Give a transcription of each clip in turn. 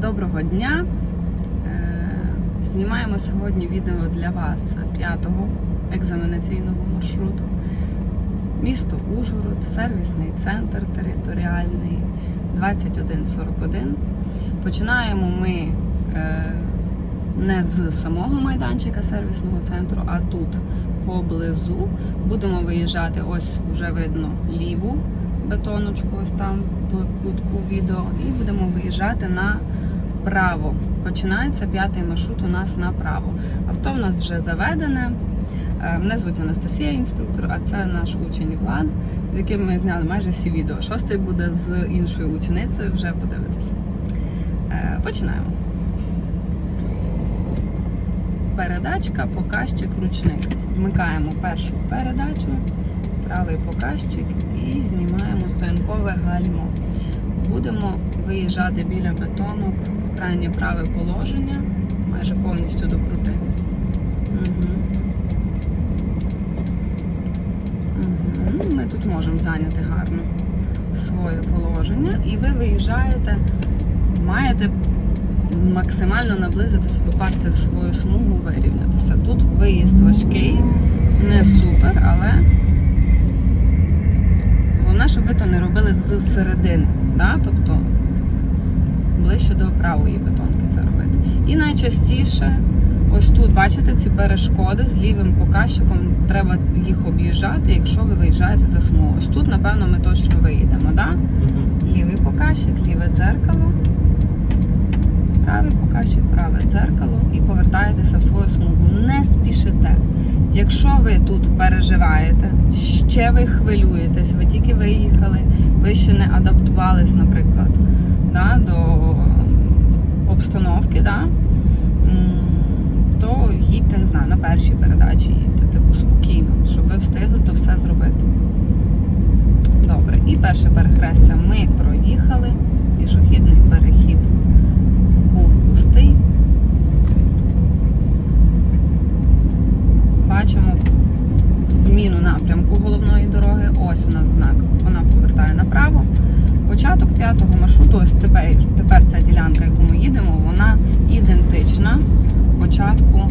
Доброго дня! Е, Знімаємо сьогодні відео для вас п'ятого екзаменаційного маршруту. Місто Ужгород, сервісний центр територіальний 2141. Починаємо ми е, не з самого майданчика сервісного центру, а тут поблизу. Будемо виїжджати, ось вже видно ліву бетоночку, ось там в кутку відео, і будемо виїжджати направо. Починається п'ятий маршрут у нас направо. Авто в нас вже заведене. Е, Мене звуть Анастасія, інструктор, а це наш учень Влад, з яким ми зняли майже всі відео. Шостий буде з іншою ученицею, вже подивитись. Е, Починаємо. Передачка, показчик, ручник. Вмикаємо першу передачу, правий показчик і знімаємо стоянкове гальмо. Будемо виїжджати біля бетонок крайнє праве положення, майже повністю до крути. Угу. Угу. Ми тут можемо зайняти гарно своє положення, і ви виїжджаєте, маєте максимально наблизитися, попасти в свою смугу, вирівнятися. Тут виїзд важкий, не супер, але головне, щоб ви то не робили з середини, да? тобто ближче до правої бетонки це робити. І найчастіше, ось тут, бачите, ці перешкоди з лівим показчиком, треба їх об'їжджати, якщо ви виїжджаєте за смугу. Ось тут, напевно, ми точно виїдемо. Да? Лівий показчик, ліве дзеркало правий показчик, праве дзеркало і повертаєтеся в свою смугу. Не спішите. Якщо ви тут переживаєте, ще ви хвилюєтесь, ви тільки виїхали, ви ще не адаптувались, наприклад, да, до обстановки, да, то їдьте, не знаю, на першій передачі їдьте, типу спокійно, щоб ви встигли то все зробити. Добре, і перше перехрестя ми проїхали, пішохідний перехід був пустий. Бачимо зміну напрямку головної дороги. Ось у нас знак. Вона повертає направо. Початок п'ятого маршруту, ось тепер, тепер ця ділянка, яку ми їдемо, вона ідентична початку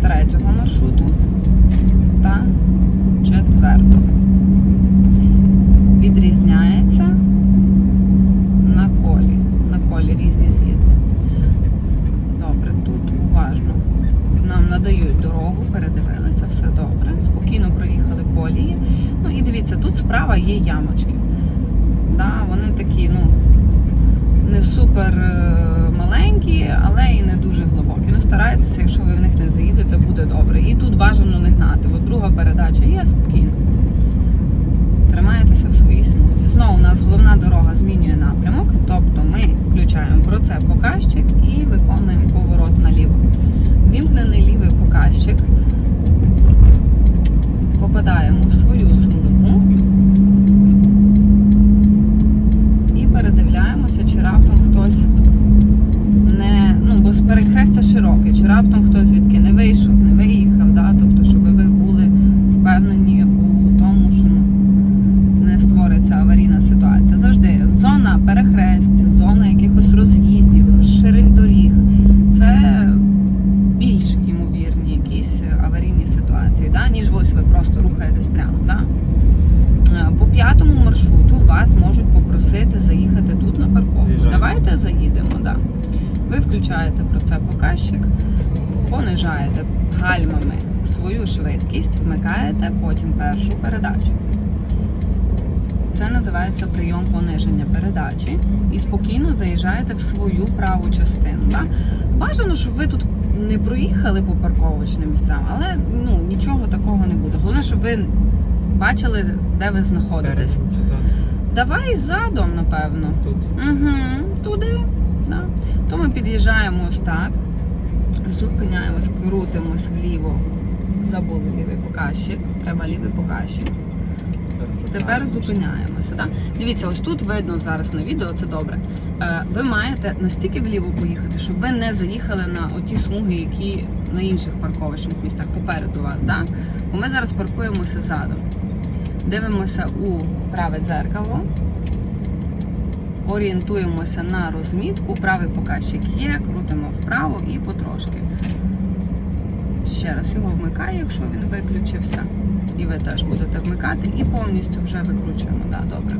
третього маршруту та четвертого. Відрізняється на колі. На колі різні з'їзди. Добре, тут уважно. Нам надають дорогу, передивилися, все добре. Спокійно проїхали колії. Ну і дивіться, тут справа є ямочки. Да, вони такі, ну, не супер е, маленькі, але і не дуже глибокі. Ну, старайтеся, якщо ви в них не заїдете, буде добре. І тут бажано не гнати. От друга є спокійно. Тримаєтеся в своїй смузі. Знову у нас головна дорога змінює напрямок, тобто ми включаємо про це показчик і виконуємо поворот наліво. Вімкнений лівий показчик. Попадаємо в свою смугу і передивляємося, чи раптом хтось не. Ну, бо ж перехрестя широке, чи раптом хтось звідки не вийшов, не виїхав, да? тобто, щоб ви були впевнені у тому, що ну, не створиться аварійна ситуація. Завжди зона перехресть, зона якихось роз'їздів, розширень доріг. Це більш ймовірні якісь аварійні ситуації, да? ніж ось ви просто рухаєтесь прямо. Да? Е, По п'ятому маршруту вас можуть попросити заїхати тут на парковку. Заїжджаємо. Давайте заїдемо. Да. Ви включаєте про це показчик, понижаєте гальмами свою швидкість, вмикаєте потім першу передачу. Це називається прийом пониження передачі. І спокійно заїжджаєте в свою праву частину. Да? Бажано, щоб ви тут не проїхали по парковочним місцям, але ну, нічого такого не буде. Головне, щоб ви бачили, де ви знаходитесь. Давай задом, напевно. Тут. Угу, туди. Да. То ми під'їжджаємо ось так, зупиняємось, крутимось вліво. Забули лівий показчик. Треба лівий показчик. Тепер, зупиняємося. Да? Дивіться, ось тут видно зараз на відео, це добре. Е, Ви маєте настільки вліво поїхати, щоб ви не заїхали на оті смуги, які на інших парковочних місцях попереду вас. Да? Бо ми зараз паркуємося задом. Дивимося у праве дзеркало. Орієнтуємося на розмітку, правий показчик є, крутимо вправо і потрошки. Ще раз його вмикаю, якщо він виключився. І ви теж будете вмикати, і повністю вже викручуємо. Да, добре.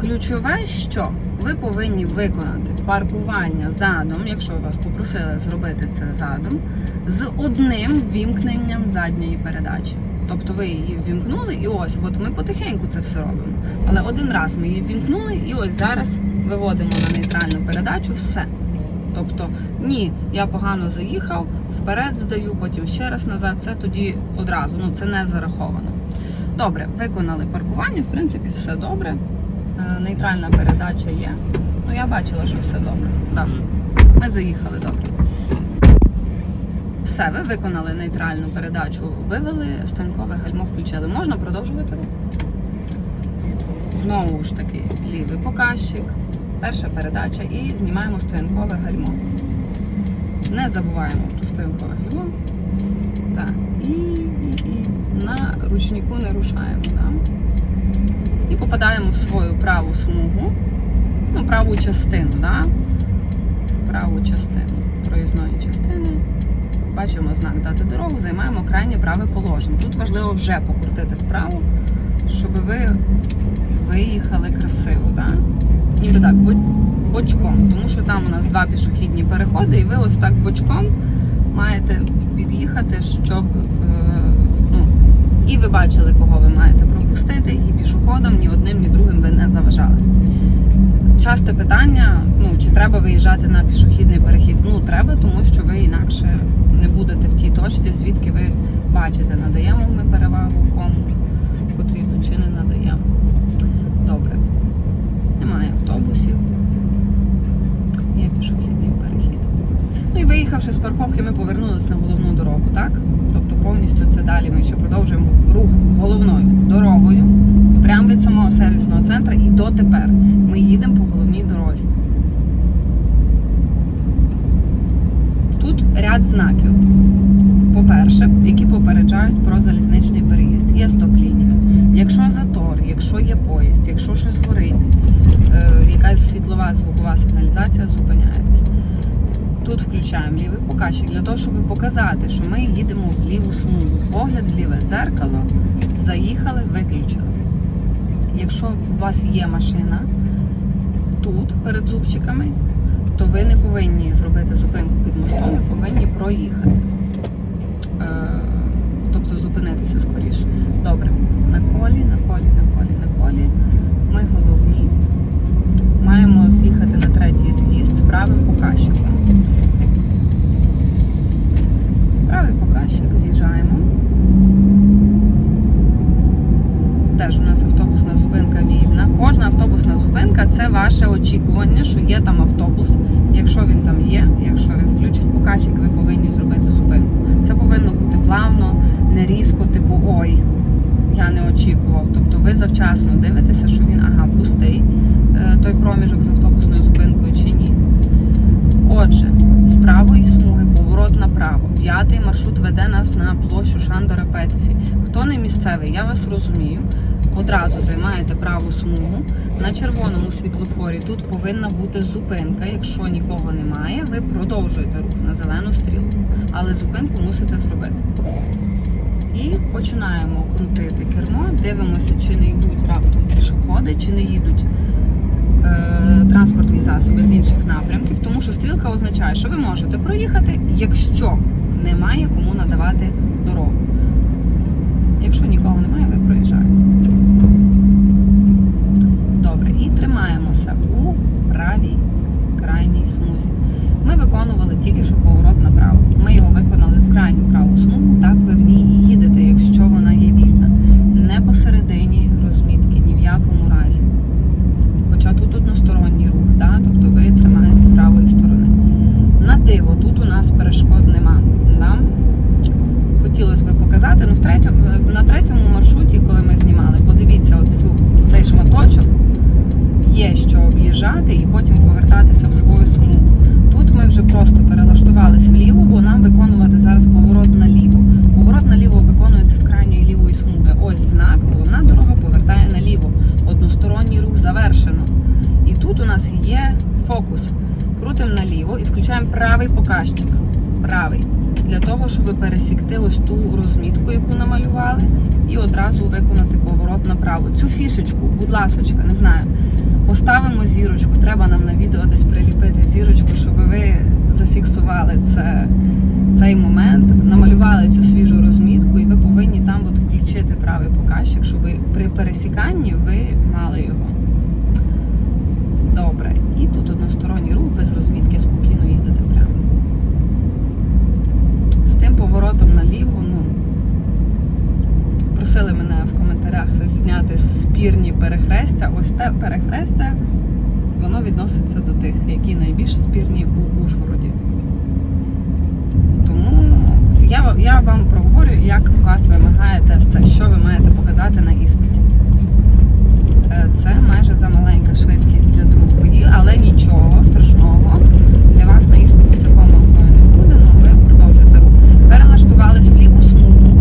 Ключове, що ви повинні виконати паркування задом, якщо вас попросили зробити це задом, з одним вімкненням задньої передачі. Тобто ви її ввімкнули, і ось, от ми потихеньку це все робимо. Але один раз ми її ввімкнули, і ось зараз виводимо на нейтральну передачу все. Тобто, ні, я погано заїхав, вперед здаю, потім ще раз назад. Це тоді одразу, ну це не зараховано. Добре, виконали паркування, в принципі, все добре. Е, Нейтральна передача є. Ну, я бачила, що все добре. Так. Ми заїхали добре. Все, ви виконали нейтральну передачу, вивели, станкове гальмо включили. Можна продовжувати рух. Знову ж таки, лівий показчик, перша передача і знімаємо стоянкове гальмо. Не забуваємо про стоянкове гальмо. Так. І, і, і на ручнику не рушаємо. Да? І попадаємо в свою праву смугу, ну, праву частину, да? праву частину проїзної частини. Бачимо знак дати дорогу, займаємо крайнє праве положення. Тут важливо вже покрутити вправо, щоб ви виїхали красиво, да? ніби так, бо- бочком, тому що там у нас два пішохідні переходи, і ви ось так бочком маєте під'їхати, щоб е, ну, і ви бачили, кого ви маєте пропустити, і пішоходом ні одним, ні другим ви не заважали. Часте питання: ну чи треба виїжджати на пішохідний перехід? Ну треба, тому що ви інакше не будете в тій точці, звідки ви бачите, надаємо ми перевагу кому потрібно чи не надаємо. Добре. Немає автобусів. Є пішохідний перехід. Ну і виїхавши з парковки, ми повернулися на головну дорогу, так? Тобто повністю це далі ми ще продовжуємо рух головною дорогою, прямо від самого сервісного центру і дотепер. Ми їдемо по головній дорозі. Тут ряд знаків. По-перше, які попереджають про залізничний переїзд. Є стоп-лінія. Якщо затор, якщо є поїзд, якщо щось горить, е, якась світлова звукова сигналізація, зупиняєтесь. Тут включаємо лівий показчик для того, щоб показати, що ми їдемо в ліву смугу. Погляд в ліве дзеркало, заїхали, виключили. Якщо у вас є машина тут, перед зубчиками, то ви не повинні зробити зупинку під мостом, ви повинні проїхати. Е, тобто зупинитися скоріше. Добре. На колі, на колі, на колі, на колі. Ми головні. Маємо з'їхати на третій з'їзд з правим показчиком. Правий показчик, з'їжджаємо. Теж у нас автобусна зупинка вільна. Кожна автобусна зупинка це ваше очікування, що є там автобус. Якщо він там є, якщо він включить показчик, ви повинні зробити зупинку. Це повинно бути плавно, не різко, типу ой, я не очікував. Тобто ви завчасно дивитеся, що він ага, пустий е, той проміжок з автобусною зупинкою чи ні. Отже, з правої смуги поворот направо. П'ятий маршрут веде нас на площу Шандора Петефі. Хто не місцевий, я вас розумію. Одразу займаєте праву смугу. На червоному світлофорі тут повинна бути зупинка. Якщо нікого немає, ви продовжуєте рух на зелену стрілку, але зупинку мусите зробити. І починаємо крутити кермо, дивимося, чи не йдуть раптом пішоходи, чи не їдуть е, транспортні засоби з інших напрямків, тому що стрілка означає, що ви можете проїхати, якщо немає кому надавати дорогу. Якщо нікого немає, ви проїжджаєте. Добре, і тримаємося у правій крайній смузі. Ми виконували тільки що поворот направо. Ми його виконали в крайню праву смугу, так ви в ній і їдете, якщо вона є вільна. Не посередині розмітки, ні в якому разі. Хоча тут односторонній рух, да? тобто ви тримаєте з правої сторони. На диво, тут у нас перешкод нема. Да? Хотілося б показати. Ну, в третьому, на третьому маршруті, коли ми знімали, подивіться оцю, цей шматочок. Є що об'їжджати і потім повертатися в свою смугу. Тут ми вже просто перелаштувались вліво, бо нам виконувати зараз поворот наліво. Поворот наліво виконується з крайньої лівої смуги. Ось знак, головна дорога, повертається повертає наліво. Односторонній рух завершено. І тут у нас є фокус. Наліво і включаємо правий показчик. Правий. Для того, щоб пересікти ось ту розмітку, яку намалювали, і одразу виконати поворот направо. Цю фішечку, будь ласочка, не знаю. Поставимо зірочку. Треба нам на відео десь приліпити зірочку, щоб ви зафіксували це, цей момент, намалювали цю свіжу розмітку, і ви повинні там от включити правий показчик, щоб при пересіканні ви мали його. Добре. І тут односторонній рух без розмітки спокійно їдете прямо. З тим поворотом наліво, ну. Просили мене в коментарях зняти спірні перехрестя. Ось те перехрестя, воно відноситься до тих, які найбільш спірні у Ужгороді. Тому я, я вам проговорю, як вас вимагає тест, це, що ви маєте показати на іспиті. Е, Це майже замаленька швидкість для другої, але нічого страшного. Для вас на іспиті це помилкою не буде, ну ви продовжуєте рух. Перелаштувались в ліву смугу.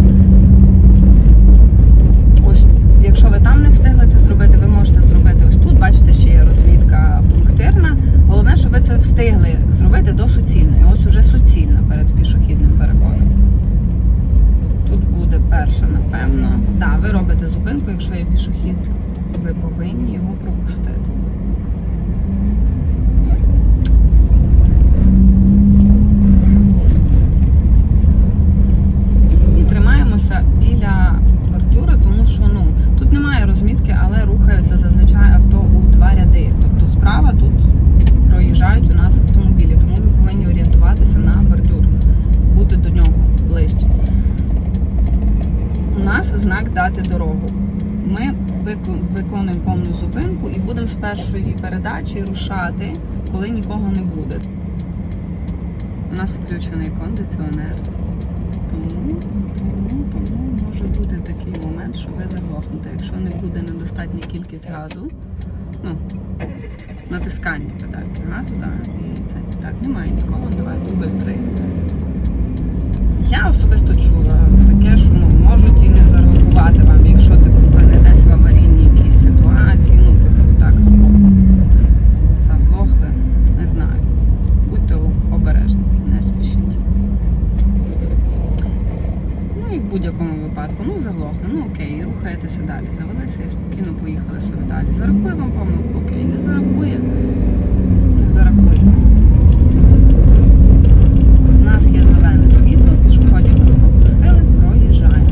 Ось, якщо ви там не встигли це зробити, ви можете зробити ось тут. Бачите, ще є розмітка пунктирна. Головне, щоб ви це встигли зробити до суцільної. Ось уже суцільна перед пішохідним переходом. Тут буде перша, напевно. Так, да, ви робите зупинку, якщо є пішохід, ви повинні його пропустити. І тримаємося біля бордюра, тому що ну тут немає розмітки, але рухаються зазвичай авто у два ряди. Тобто справа тут проїжджають у нас автомобілі, тому ви повинні орієнтуватися на бордюр, бути до нього ближче. У нас знак дати дорогу. Ми вику- виконуємо повну зупинку і будемо з першої передачі рушати, коли нікого не буде. У нас включений кондиціонер. Тому, тому, тому може бути такий момент, що ви заглохнете. Якщо не буде недостатня кількість газу, ну, натискання педальки газу, да, і це так, немає нікого, давай дубль три. Я особисто чула таке, що ну, можуть і не зарахувати вам, якщо типу, ви не десь в аварійній якійсь ситуації, ну, типу, так, з боку заглохли, не знаю. Будьте обережні, не спішіть. Ну і в будь-якому випадку, ну заглохли, ну окей, рухаєтеся далі. Завелися і спокійно поїхали собі далі. Зарахує вам помилку, окей, не зарахує, не зарахує. У нас є зелене світло, пішоходів ми пропустили, проїжджаємо.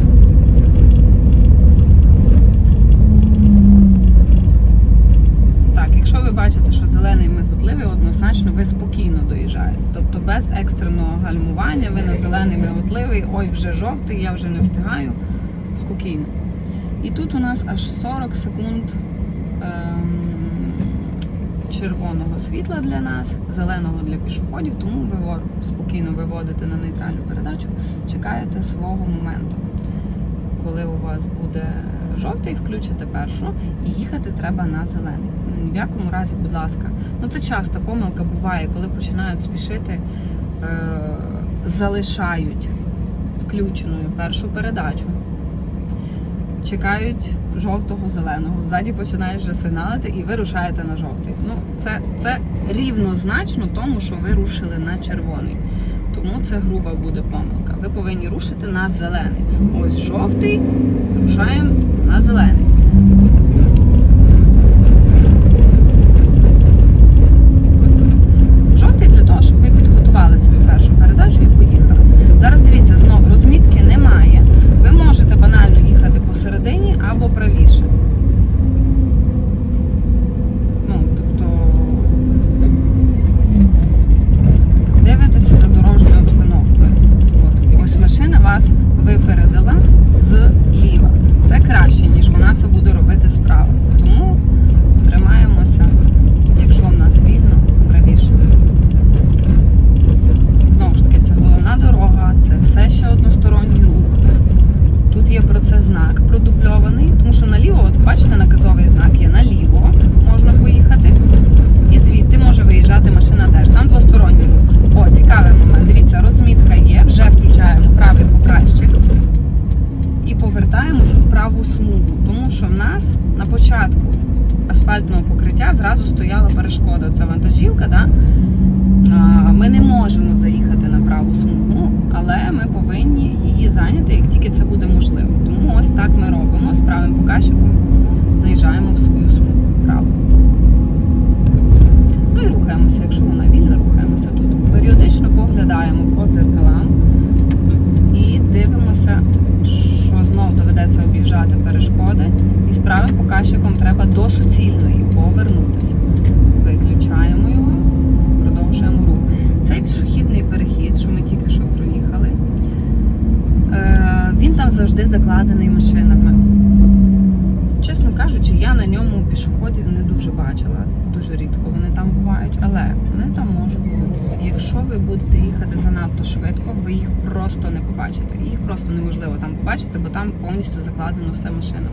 Так, якщо ви бачите, що зелений миготливий, однозначно ви спокійно доїжджаєте. Тобто без екстреного гальмування, ви на зелений миготливий, ой, вже жовтий, я вже не встигаю. Спокійно. І тут у нас аж 40 секунд ем, червоного світла для нас, зеленого для пішоходів, тому ви спокійно виводите на нейтральну передачу, чекаєте свого моменту. Коли у вас буде жовтий, включите першу і їхати треба на зелений. В якому разі, будь ласка. Ну це часто помилка буває, коли починають спішити, е- залишають включеною першу передачу. Чекають жовтого зеленого. Ззаді починаєш вже сигналити і ви рушаєте на жовтий. Ну, це, це рівнозначно тому, що ви рушили на червоний. Тому це груба буде помилка. Ви повинні рушити на зелений. Ось жовтий, рушаємо на зелений. Жовтий для того, щоб ви підготували собі першу передачу і поїхали. Зараз дивіться, знов розмітки немає. Ви можете банально їхати посередині або правіше. Ну, тобто дивитеся за дорожньою обстановкою. От, ось машина вас випередила зліва. Це краще, ніж вона це стояла перешкода. Це вантажівка, да? А, Ми не можемо заїхати на праву смугу, але ми повинні її зайняти, як тільки це буде можливо. Тому ось так ми робимо з правим показчиком, заїжджаємо в свою смугу вправо. Ну і рухаємося, якщо вона вільна, рухаємося тут. Періодично поглядаємо по дзеркалам і дивимося, що знову доведеться об'їжджати перешкоди. І з правим показчиком треба до суцільної повернутися. Виключаємо його, продовжуємо рух. Цей пішохідний перехід, що ми тільки що проїхали, е, він там завжди закладений машинами. Чесно кажучи, я на ньому пішоходів не дуже бачила. Дуже рідко вони там бувають, але вони там можуть бути. Якщо ви будете їхати занадто швидко, ви їх просто не побачите. Їх просто неможливо там побачити, бо там повністю закладено все машина.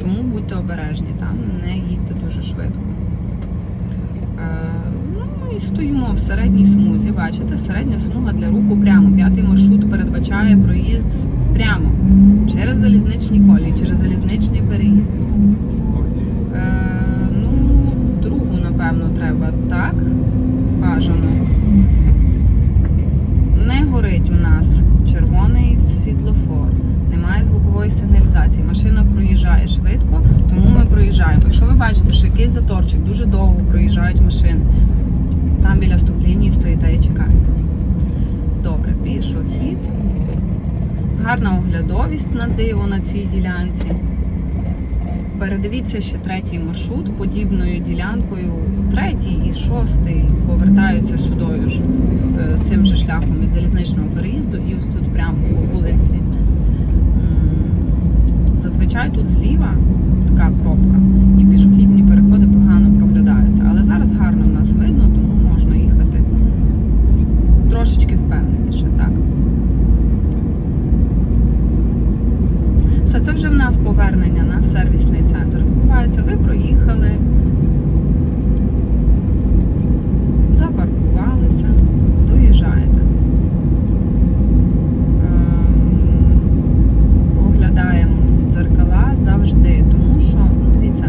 Тому будьте обережні, там не їдьте дуже швидко. Е, ну і стоїмо в середній смузі. Бачите, середня смуга для руху прямо. П'ятий передбачає проїзд прямо через залізничні колії, через залізничний переїзд. Е, ну, другу, напевно, треба так. Бажано. Не горить у нас червоний світлофор. Немає звукової сигналізації. Машина проїжджає швидко, тому ми проїжджаємо. Якщо ви бачите, що якийсь заторчик дуже довго проїжджають машини, там біля стоп-лінії стоїте і чекаєте. Добре, пішохід. Гарна оглядовість на диво на цій ділянці. Передивіться ще третій маршрут подібною ділянкою. Третій і шостий повертаються сюдою ж е, цим же шляхом від залізничного переїзду і ось тут прямо по вулиці. Зазвичай тут зліва така пробка, і пішохідні переходи погано проглядаються. Але зараз гарно в нас видно, тому можна їхати трошечки впевненіше, так? Все це вже в нас повернення на сервісний центр. Відбувається, ви проїхали, запаркувалися, доїжджаєте. Ем, Оглядаємо дзеркала завжди, тому що, ну дивіться,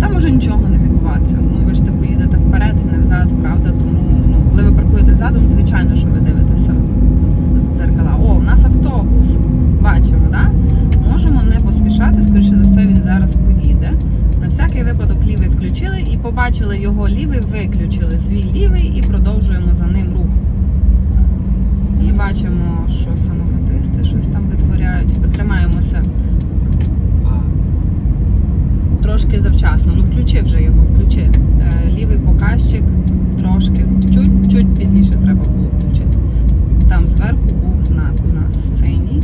там може нічого не відбуватися. Ну ви ж типу їдете вперед, не взад, правда? Тому ну, коли ви паркуєте задом, звичайно, що ви дивитеся в- в дзеркала. О, у нас автобус. Бачимо, так? Можемо не поспішати, скоріше за все, він зараз поїде. На всякий випадок лівий включили і побачили його лівий, виключили свій лівий і продовжуємо за ним рух. І бачимо, що самокатисти щось там витворяють. Тримаємося трошки завчасно. Ну включи вже його, включи. Е, Лівий показчик трошки, чуть-чуть пізніше треба було включити. Там зверху був знак у нас синій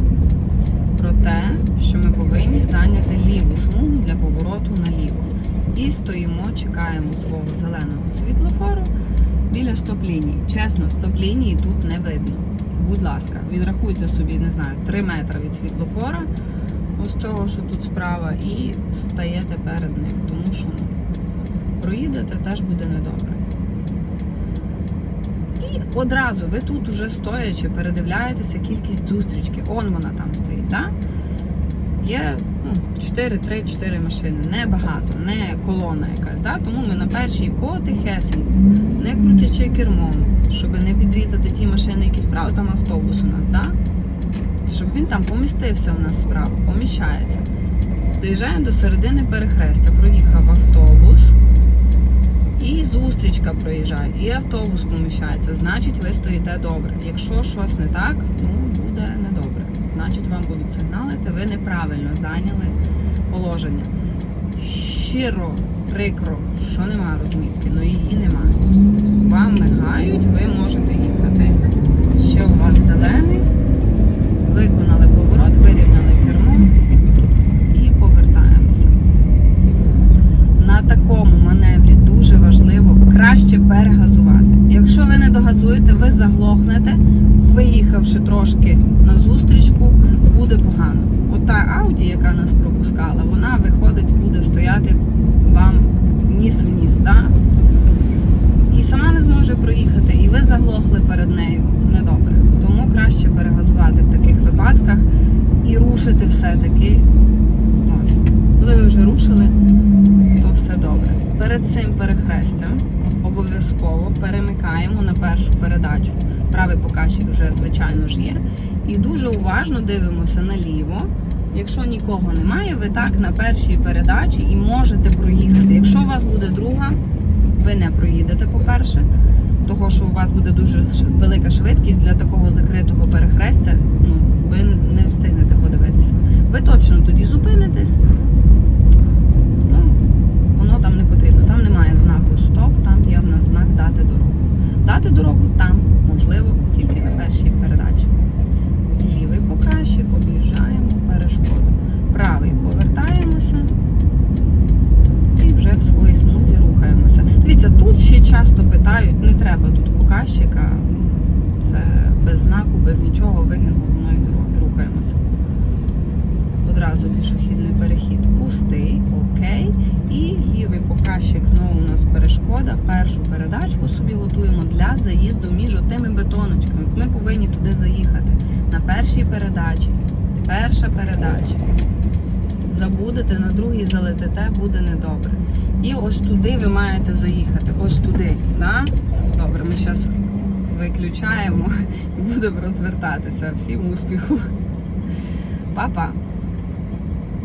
про те, що ми повинні зайняти ліву смугу для повороту наліво. І стоїмо, чекаємо свого зеленого світлофору біля стоп-лінії. Чесно, стоп-лінії тут не видно. Будь ласка, відрахуйте собі, не знаю, 3 метри від світлофора, ось цього, що тут справа, і стаєте перед ним, тому що ну, проїдете теж буде недобре. І одразу ви тут уже стоячи, передивляєтеся кількість зустрічки. Он вона там стоїть, так? Є ну, 4-3-4 машини, не багато, не колона якась. Да? Тому ми на першій потихесеньку, не крутячи кермом, щоб не підрізати ті машини, які справа, там автобус у нас, да? щоб він там помістився у нас справа, поміщається. Доїжджаємо до середини перехрестя, проїхав автобус. І зустрічка проїжджає, і автобус поміщається. Значить, ви стоїте добре. Якщо щось не так, ну. Значить, вам будуть сигналити, ви неправильно зайняли положення. Щиро, прикро, що нема розмітки, ну її немає. Вам мигають, ви можете їхати. Ще у вас зелений, виконали поворот, вирівняли кермо і повертаємося. На такому маневрі дуже важливо краще перегазувати. Якщо ви не догазуєте, ви заглохнете, виїхавши трошки на зустрічку, буде погано. Ауді, яка нас пропускала, вона виходить, буде стояти вам ніс в ніс, да? і сама не зможе проїхати, і ви заглохли перед нею недобре. Тому краще перегазувати в таких випадках і рушити все-таки. Ось. Коли ви вже рушили, то все добре. перед цим перехрестям обов'язково перемикаємо на першу передачу. Правий показчик вже, звичайно ж, є. І дуже уважно дивимося наліво. Якщо нікого немає, ви так на першій передачі і можете проїхати. Якщо у вас буде друга, ви не проїдете, по-перше, того що у вас буде дуже велика швидкість для такого закритого перехрестя, ну, ви не встигнете подивитися. Ви точно тоді зупинитесь. Ну, воно там не потрібно. Там немає знаку стоп, там є в нас знак дати дорогу. Дати дорогу там можливо тільки на першій передачі. Лівий показчик, об'їжджаємо перешкоду. Правий повертаємося і вже в своїй смузі рухаємося. Дивіться, тут ще часто питають, не треба тут показчика. Це без знаку, без нічого, вигін головної дороги. Рухаємося. Одразу пішохідний перехід пустий, окей. І лівий показчик знову у нас перешкода. Першу передачку собі готуємо для заїзду між отими бетоночками. Ми повинні туди заїхати. На першій передачі. Перша передача. Забудете, на другій залетите, буде недобре. І ось туди ви маєте заїхати. Ось туди. Да? Добре, ми зараз виключаємо і будемо розвертатися. Всім успіху. Папа.